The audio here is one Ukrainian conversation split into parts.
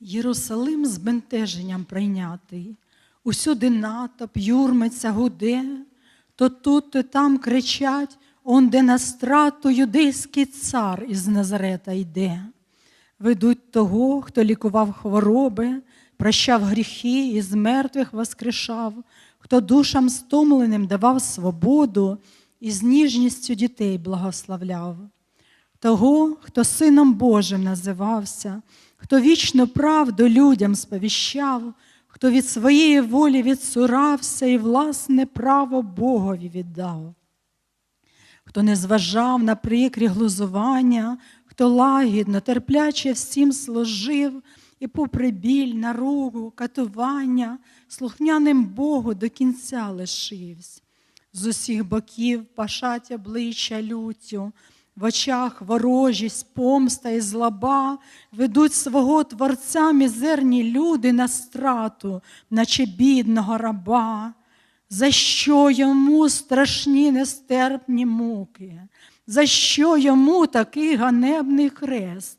Єрусалим з бентеженням прийнятий, усюди натовп, юрмиться, гуде, то тут, то там кричать, он де на страту юдейський цар із Назарета йде. Ведуть того, хто лікував хвороби, прощав гріхи і з мертвих воскрешав, хто душам стомленим давав свободу і з ніжністю дітей благословляв того, хто Сином Божим називався, хто вічну правду людям сповіщав, хто від своєї волі відсурався і власне право Богові віддав, хто не зважав на прикрі глузування, хто лагідно, терпляче всім служив, і попри біль, наругу, катування, слухняним Богу до кінця лишився. З усіх боків пашать обличчя люттю, в очах ворожість, помста і злоба ведуть свого Творця мізерні люди на страту, наче бідного раба. За що йому страшні нестерпні муки? За що йому такий ганебний хрест?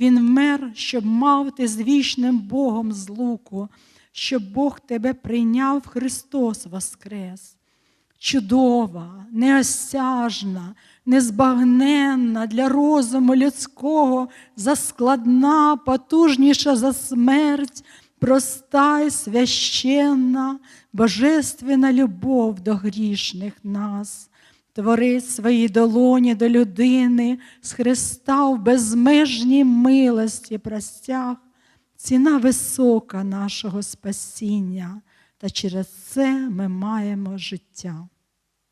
Він вмер, щоб мав ти з вічним Богом злуку, щоб Бог тебе прийняв, Христос воскрес чудова, неосяжна, незбагненна для розуму людського, заскладна, потужніша за смерть, проста і священна, божественна любов до грішних нас. Творець свої долоні до людини, з Христа в безмежній милості простяг, ціна висока нашого спасіння, та через це ми маємо життя.